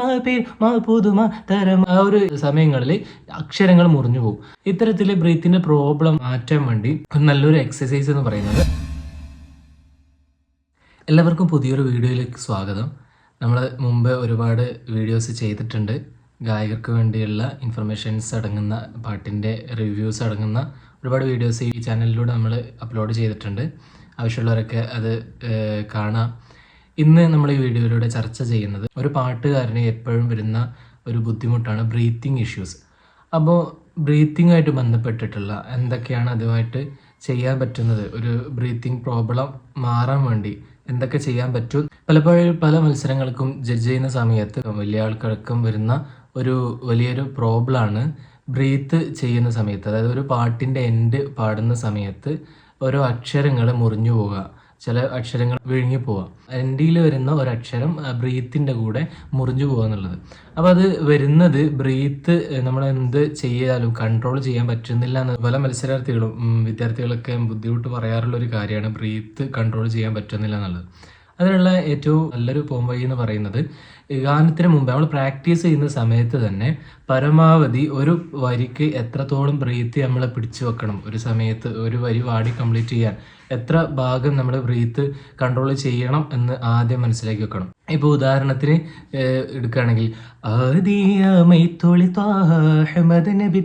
മാ പേര് മാ തരം. ആ ഒരു സമയങ്ങളിൽ അക്ഷരങ്ങൾ മുറിഞ്ഞു പോകും. ഇത്തരത്തിൽ ബ്രീത്തിന്റെ പ്രോബ്ലം മാറ്റാൻ വേണ്ടി നല്ലൊരു എക്സസൈസ് എന്ന് പറയുന്നത് എല്ലാവർക്കും പുതിയൊരു വീഡിയോയിലേക്ക് സ്വാഗതം. നമ്മൾ മുമ്പ് ഒരുപാട് വീഡിയോസ് ചെയ്തിട്ടുണ്ട്. ഗായകർക്ക് വേണ്ടിയുള്ള ഇൻഫർമേഷൻസ് അടങ്ങുന്ന പാട്ടിന്റെ റിവ്യൂസ് അടങ്ങുന്ന ഒരുപാട് വീഡിയോസ് ഈ ചാനലിലൂടെ നമ്മൾ അപ്ലോഡ് ചെയ്തിട്ടുണ്ട്. ആവശ്യമുള്ളവരൊക്കെ അത് കാണാം. ഇന്ന് നമ്മൾ ഈ വീഡിയോയിലൂടെ ചർച്ച ചെയ്യുന്നത് ഒരു പാട്ടുകാരന് എപ്പോഴും വരുന്ന ഒരു ബുദ്ധിമുട്ടാണ് ബ്രീത്തിങ് ഇഷ്യൂസ് അപ്പോൾ ബ്രീത്തിങ്ങായിട്ട് ബന്ധപ്പെട്ടിട്ടുള്ള എന്തൊക്കെയാണ് അതുമായിട്ട് ചെയ്യാൻ പറ്റുന്നത്? ഒരു ബ്രീത്തിങ് പ്രോബ്ലം മാറാൻ വേണ്ടി എന്തൊക്കെ ചെയ്യാൻ പറ്റും? പലപ്പോഴും പല മത്സരങ്ങൾക്കും ജഡ്ജ് ചെയ്യുന്ന സമയത്ത് വലിയ ആൾക്കാർക്കും വരുന്ന ഒരു വലിയൊരു പ്രോബ്ലമാണ് ബ്രീത്ത് ചെയ്യുന്ന സമയത്ത്. അതായത് ഒരു പാട്ടിന്റെ എൻഡ് പാടുന്ന സമയത്ത് ഓരോ അക്ഷരങ്ങൾ മുറിഞ്ഞു പോവുക. ചില അക്ഷരങ്ങൾ വിഴുങ്ങി പോവാം. എൻഡിയിൽ വരുന്ന ഒരക്ഷരം ബ്രീത്തിന്റെ കൂടെ മുറിഞ്ഞു പോകുക എന്നുള്ളത്. അപ്പോൾ അത് വരുന്നത് ബ്രീത്ത് നമ്മൾ എന്ത് ചെയ്യാലും കൺട്രോൾ ചെയ്യാൻ പറ്റുന്നില്ല എന്ന് പല മത്സരാർത്ഥികളും വിദ്യാർത്ഥികളൊക്കെ ബുദ്ധിമുട്ട് പറയാറുള്ള ഒരു കാര്യമാണ് ബ്രീത്ത് കൺട്രോൾ ചെയ്യാൻ പറ്റുന്നില്ല എന്നുള്ളത്. അതിനുള്ള ഏറ്റവും നല്ലൊരു പോംവഴി എന്ന് പറയുന്നത് ഗാനത്തിന് മുമ്പ് നമ്മൾ പ്രാക്ടീസ് ചെയ്യുന്ന സമയത്ത് തന്നെ പരമാവധി ഒരു വരിക്ക് എത്രത്തോളം ബ്രീത്ത് നമ്മൾ പിടിച്ചു വെക്കണം. ഒരു സമയത്ത് ഒരു വരി വാടി കംപ്ലീറ്റ് ചെയ്യാൻ എത്ര ഭാഗം നമ്മൾ ബ്രീത്ത് കൺട്രോൾ ചെയ്യണം എന്ന് ആദ്യം മനസ്സിലാക്കി വെക്കണം. ഇപ്പൊ ഉദാഹരണത്തിന് എടുക്കുകയാണെങ്കിൽ ആദിയമൈ തൊളി നബി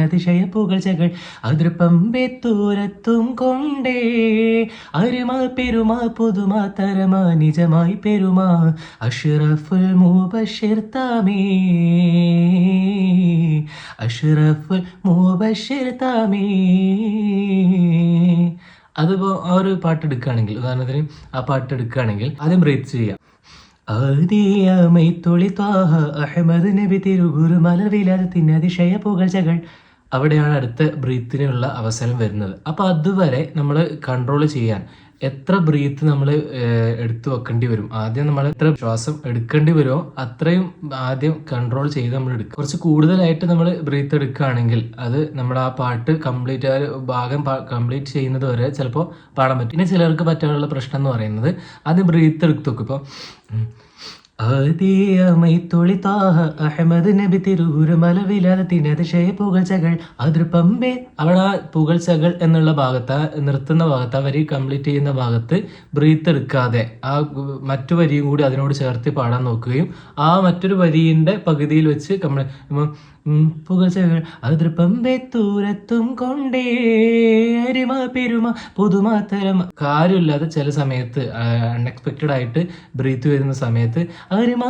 അതിശയ കൊണ്ടേ അരുമ പെരുമ പുതുമ നിജമായി പെരുമാ അഷ്റഫുൽ മൂബഷിർ താമേ. അഷ്റഫുൽ മൂബഷിർ താമേ. അതിപ്പോൾ ആ ഒരു പാട്ട് എടുക്കുകയാണെങ്കിൽ ഉദാഹരണത്തിന് ആ പാട്ട് എടുക്കുകയാണെങ്കിൽ ആദ്യം ബ്രീത്ത് ചെയ്യാം. അഹമ്മദ് നബി തിരുഗുരു മലവിലാദത്തിന്റെ അതിശയ പുകഴ്ചകൾ അവിടെയാണ് അടുത്ത ബ്രീത്തിനുള്ള അവസരം വരുന്നത്. അപ്പോൾ അതുവരെ നമ്മൾ കൺട്രോൾ ചെയ്യാൻ എത്ര ബ്രീത്ത് നമ്മൾ എടുത്തു വെക്കേണ്ടി വരും? ആദ്യം നമ്മൾ എത്ര ശ്വാസം എടുക്കേണ്ടി വരുമോ അത്രയും ആദ്യം കൺട്രോൾ ചെയ്ത് നമ്മൾ എടുക്കും കുറച്ച് കൂടുതലായിട്ട് നമ്മൾ ബ്രീത്ത് എടുക്കുകയാണെങ്കിൽ അത് നമ്മൾ ആ പാട്ട് കംപ്ലീറ്റ് ആ ഭാഗം കംപ്ലീറ്റ് ചെയ്യുന്നത് വരെ ചിലപ്പോൾ പാടാൻ പറ്റും. പിന്നെ ചിലർക്ക് പറ്റാനുള്ള പ്രശ്നം എന്ന് പറയുന്നത് ആദ്യം ബ്രീത്ത് എടുത്ത് വെക്കും. ഇപ്പോൾ ആദിയമൈ തൊളി താഹ അഹമ്മദ് നബി അവിടെ പുകഴ്ചകൾ എന്നുള്ള ഭാഗത്ത് നിർത്തുന്ന ഭാഗത്ത് വരി കംപ്ലീറ്റ് ചെയ്യുന്ന ഭാഗത്ത് ബ്രീത്ത് എടുക്കാതെ ആ മറ്റു വരിയും കൂടി അതിനോട് ചേർത്ത് പാടാൻ നോക്കുകയും ആ മറ്റൊരു വരിയുടെ പകുതിയിൽ വെച്ച് നമ്മൾ പുകഴ്ചകൾ അതിർപ്പമ്പേ തൂരത്തും കൊണ്ടേ പെരുമ പുതുമാത്തരം കാര്യമില്ലാതെ ചില സമയത്ത് അൺഎക്സ്പെക്റ്റഡ് ആയിട്ട് ബ്രീത്ത് വരുന്ന സമയത്ത് അരിമ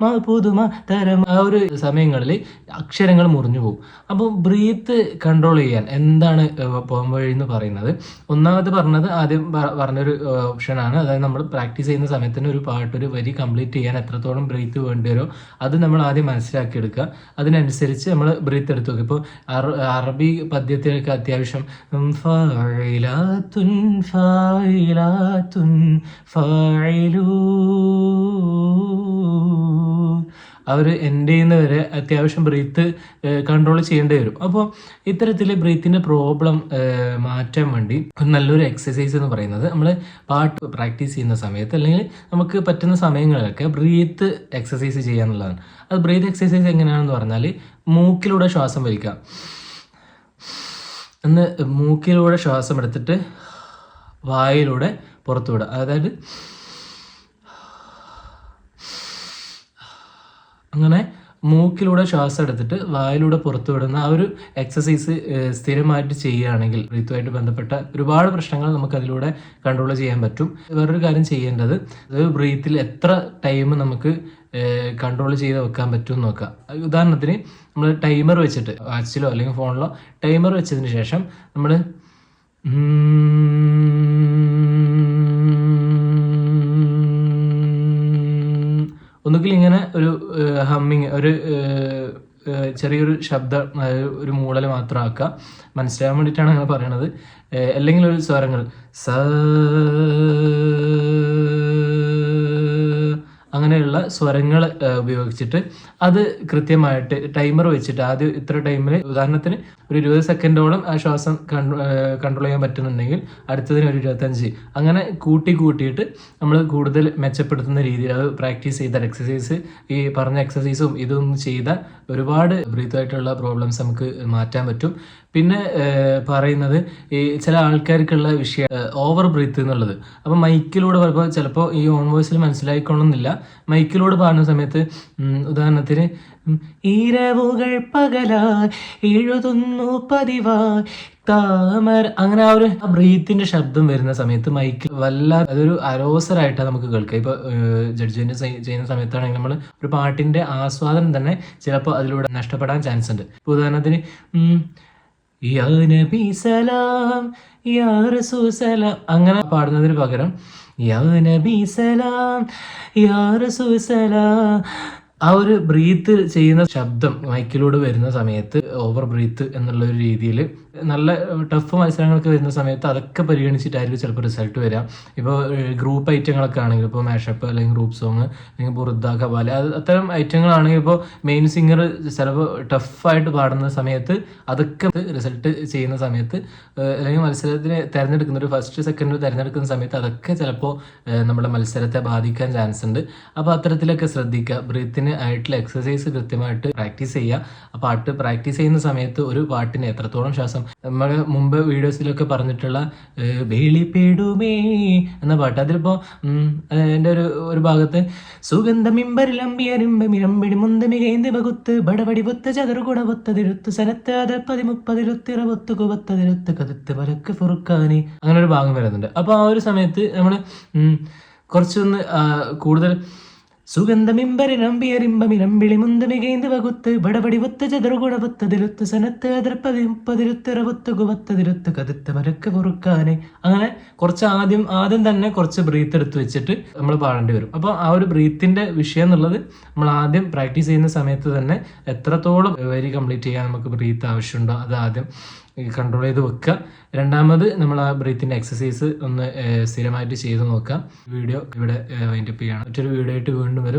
മാ പുതുമ തരം ആ ഒരു സമയങ്ങളിൽ അക്ഷരങ്ങൾ മുറിഞ്ഞു പോകും. അപ്പോൾ ബ്രീത്ത് കൺട്രോൾ ചെയ്യാൻ എന്താണ് പോകാൻ വഴി എന്ന് പറയുന്നത്? ഒന്നാമത് പറഞ്ഞത് ആദ്യം പറഞ്ഞൊരു ഓപ്ഷനാണ്. അതായത് നമ്മൾ പ്രാക്ടീസ് ചെയ്യുന്ന സമയത്തിന് ഒരു പാട്ട് ഒരു വരി കംപ്ലീറ്റ് ചെയ്യാൻ എത്രത്തോളം ബ്രീത്ത് വേണ്ടി വരുമോ അത് നമ്മൾ ആദ്യം മനസ്സിലാക്കി എടുക്കുക അതിനനുസരിച്ച് നമ്മൾ ബ്രീത്ത് എടുത്തു നോക്കും ഇപ്പോൾ അറബി പദ്യത്തിലൊക്കെ അത്യാവശ്യം ഫായിലാത്തുൻ ഫായിലാത്തുൻ അവർ എന്റെ വരെ അത്യാവശ്യം ബ്രീത്ത് കൺട്രോൾ ചെയ്യേണ്ടി വരും. അപ്പോൾ ഇത്തരത്തിൽ ബ്രീത്തിന്റെ പ്രോബ്ലം മാറ്റാൻ വേണ്ടി നല്ലൊരു എക്സസൈസ് എന്ന് പറയുന്നത് നമ്മൾ പാട്ട് പ്രാക്ടീസ് ചെയ്യുന്ന സമയത്ത് അല്ലെങ്കിൽ നമുക്ക് പറ്റുന്ന സമയങ്ങളിലൊക്കെ ബ്രീത്ത് എക്സസൈസ് ചെയ്യുക എന്നുള്ളതാണ്. അത് ബ്രീത്ത് എക്സസൈസ് എങ്ങനെയാണെന്ന് പറഞ്ഞാൽ മൂക്കിലൂടെ ശ്വാസം വലിക്കുക. എന്ന് മൂക്കിലൂടെ ശ്വാസം എടുത്തിട്ട് വായിലൂടെ പുറത്തു വിടുക. അതായത് അങ്ങനെ മൂക്കിലൂടെ ശ്വാസം എടുത്തിട്ട് വായിലൂടെ പുറത്തുവിടുന്ന ആ ഒരു എക്സസൈസ് സ്ഥിരമായിട്ട് ചെയ്യുകയാണെങ്കിൽ ബ്രീത്തുമായിട്ട് ബന്ധപ്പെട്ട ഒരുപാട് പ്രശ്നങ്ങൾ നമുക്ക് അതിലൂടെ കൺട്രോൾ ചെയ്യാൻ പറ്റും. വേറൊരു കാര്യം ചെയ്യേണ്ടത് ബ്രീത്തിൽ എത്ര ടൈം നമുക്ക് കൺട്രോൾ ചെയ്ത് വെക്കാൻ പറ്റും നോക്കുക ഉദാഹരണത്തിന് നമ്മൾ ടൈമർ വെച്ചിട്ട് വാച്ചിലോ അല്ലെങ്കിൽ ഫോണിലോ ടൈമർ വെച്ചതിന് ശേഷം നമ്മൾ ഒന്നുകിൽ ഇങ്ങനെ ഒരു ഹമ്മിങ് ഒരു ചെറിയൊരു ശബ്ദ ഒരു മൂളൽ മാത്രം ആക്കുക. മനസ്സിലാകാൻ വേണ്ടിയിട്ടാണ് അങ്ങനെ പറയണത്. അല്ലെങ്കിൽ ഒരു സ്വരങ്ങൾ. സ അങ്ങനെയുള്ള സ്വരങ്ങൾ ഉപയോഗിച്ചിട്ട് അത് കൃത്യമായിട്ട് ടൈമർ വെച്ചിട്ട് ആദ്യം ഇത്ര ടൈമിൽ ഉദാഹരണത്തിന് ഒരു ഇരുപത് സെക്കൻഡോളം ആ ശ്വാസം കൺട്രോൾ ചെയ്യാൻ പറ്റുന്നുണ്ടെങ്കിൽ അടുത്തതിന് ഒരു ഇരുപത്തഞ്ച്. അങ്ങനെ കൂട്ടി കൂട്ടിയിട്ട് നമ്മൾ കൂടുതൽ മെച്ചപ്പെടുത്തുന്ന രീതിയിൽ അത് പ്രാക്ടീസ് ചെയ്താൽ എക്സസൈസ് ഈ പറഞ്ഞ എക്സസൈസും ഇതൊന്നും ചെയ്താൽ ഒരുപാട് ബ്രീത്തായിട്ടുള്ള പ്രോബ്ലംസ് നമുക്ക് മാറ്റാൻ പറ്റും. പിന്നെ പറയുന്നത് ഈ ചില ആൾക്കാർക്കുള്ള വിഷയ ഓവർ ബ്രീത്ത് എന്നുള്ളത്. അപ്പൊ മൈക്കിലൂടെ പറയുമ്പോൾ ചിലപ്പോൾ ഈ ഓൺ വോയിസിൽ മനസ്സിലായിക്കൊള്ളുന്നില്ല. മൈക്കിലൂടെ പാടുന്ന സമയത്ത് ഉദാഹരണത്തിന് ഇരവുകൾ പകലായി എഴുതുന്നു പതിവായി താമര അങ്ങനെ ആ ഒരു ബ്രീത്തിന്റെ ശബ്ദം വരുന്ന സമയത്ത് മൈക്കിൽ വല്ല അതൊരു അരോസരായിട്ടാണ് നമുക്ക് കേൾക്കുക ഇപ്പൊ ജഡ്ജിന്റെ ചെയ്യുന്ന സമയത്താണെങ്കിൽ നമ്മൾ ഒരു പാട്ടിന്റെ ആസ്വാദനം തന്നെ ചിലപ്പോൾ അതിലൂടെ നഷ്ടപ്പെടാൻ ചാൻസ് ഉണ്ട്. ഉദാഹരണത്തിന് അങ്ങനെ പാടുന്നതിന് പകരം ആ ഒരു ബ്രീത്ത് ചെയ്യുന്ന ശബ്ദം മൈക്കിലൂടെ വരുന്ന സമയത്ത് ഓവർ ബ്രീത്ത് എന്നുള്ള ഒരു രീതിയിൽ നല്ല ടഫ് മത്സരങ്ങളൊക്കെ വരുന്ന സമയത്ത് അതൊക്കെ പരിഗണിച്ചിട്ടായിരിക്കും ചിലപ്പോൾ റിസൾട്ട് വരാം. ഇപ്പോൾ ഗ്രൂപ്പ് ഐറ്റങ്ങളൊക്കെ ആണെങ്കിൽ ഇപ്പോൾ മാഷപ്പ് അല്ലെങ്കിൽ ഗ്രൂപ്പ് സോങ് അല്ലെങ്കിൽ ബുറുദ കബാല അത് അത്തരം ഐറ്റങ്ങളാണെങ്കിൽ ഇപ്പോൾ മെയിൻ സിംഗർ ചിലപ്പോൾ ടഫായിട്ട് പാടുന്ന സമയത്ത് അതൊക്കെ റിസൾട്ട് ചെയ്യുന്ന സമയത്ത് അല്ലെങ്കിൽ മത്സരത്തിന് തിരഞ്ഞെടുക്കുന്ന ഒരു ഫസ്റ്റ് സെക്കൻഡ് തിരഞ്ഞെടുക്കുന്ന സമയത്ത് അതൊക്കെ ചിലപ്പോൾ നമ്മുടെ മത്സരത്തെ ബാധിക്കാൻ ചാൻസ് ഉണ്ട്. അപ്പോൾ അത്തരത്തിലൊക്കെ ശ്രദ്ധിക്കുക ബ്രീത്തിന് ആയിട്ടുള്ള എക്സസൈസ് കൃത്യമായിട്ട് പ്രാക്ടീസ് ചെയ്യുക ആ പാട്ട് പ്രാക്ടീസ് ചെയ്യുന്ന സമയത്ത് ഒരു പാട്ടിന് എത്രത്തോളം ശ്വാസം നമ്മൾ മുമ്പ് വീഡിയോസിലൊക്കെ പറഞ്ഞിട്ടുള്ള വേളിപ്പേടുമേ എന്ന പാട്ട്. അതിലിപ്പോൾ എന്റെ ഒരു ഒരു ഭാഗത്ത് സുഗന്ധമിമ്പരിലമ്പിയരിമ്പമിരമ്പിടി പകുത്ത് ബടപടി പൊത്ത് ചതുർകുട പൊത്തതിരുത്ത് സനത്ത് അതപ്പതി മുപ്പതിരുത്തിറ പൊത്ത് കുപത്തതിരുത്ത് കതുത്ത് പരക്ക് ഫുറുക്കാനി അങ്ങനെ ഒരു ഭാഗം വരുന്നുണ്ട്. അപ്പോൾ ആ ഒരു സമയത്ത് നമ്മൾ കുറച്ചൊന്ന് ആ, കൂടുതൽ സുഗന്ധമിമ്പരിരമ്പിയരിമ്പമിരമ്പിളി മുന്തമികേന്ത് വകുത്ത് ബടപടി വത്ത് ചതുർഗുണ വത്തതിരുത്ത് സനത്ത് അതിർപ്പതി കുവത്തതിരുത്ത് കതുത്ത് മരക്ക് പൊറുക്കാനെ. അങ്ങനെ കുറച്ച് ആദ്യം ആദ്യം തന്നെ കുറച്ച് ബ്രീത്ത് എടുത്ത് വെച്ചിട്ട് നമ്മൾ പാടേണ്ടി വരും. അപ്പോൾ ആ ഒരു ബ്രീത്തിന്റെ വിഷയം എന്നുള്ളത് നമ്മൾ ആദ്യം പ്രാക്ടീസ് ചെയ്യുന്ന സമയത്ത് തന്നെ എത്രത്തോളം വരി കംപ്ലീറ്റ് ചെയ്യാൻ നമുക്ക് ബ്രീത്ത് ആവശ്യമുണ്ടോ അത് ആദ്യം കൺട്രോൾ ചെയ്ത് വെക്കുക. രണ്ടാമത് നമ്മൾ ആ ബ്രീത്തിന്റെ എക്സസൈസ് ഒന്ന് സ്ഥിരമായിട്ട് ചെയ്ത് നോക്കുക. വീഡിയോ ഇവിടെ വൈൻഡപ്പ് ചെയ്യണം. മറ്റൊരു വീഡിയോ ആയിട്ട് വീണ്ടും വരും.